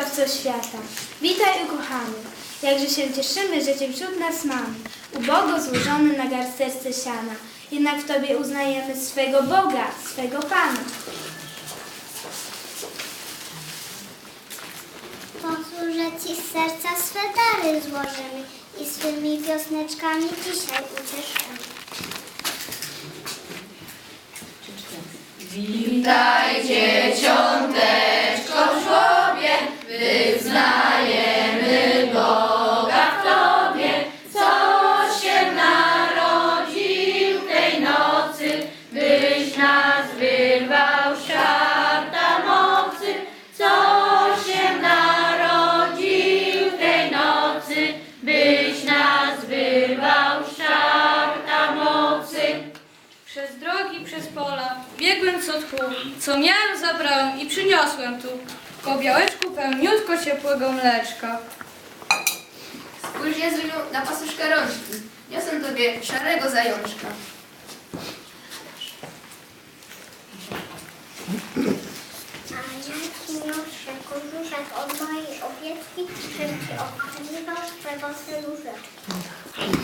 Zbawco świata, witaj ukochany. Jakże się cieszymy, że Cię wśród nas mamy. Ubogo złożony na garsterce siana. Jednak w Tobie uznajemy swego Boga, swego Pana. Posłużę Ci z serca swe dary złożymy i swymi wiosneczkami dzisiaj ucieszymy. Przez drogi, przez pola, biegłem co tchu, co miałem zabrałem i przyniosłem tu. Po białeczku pełniutko ciepłego mleczka. Spójrz Jezuniu na pasuszka rączki. Niosę tobie szarego zajączka. A ja Ci niosę kożuszek od mojej owieczki, żebym Ci okazał swego synuszeczki.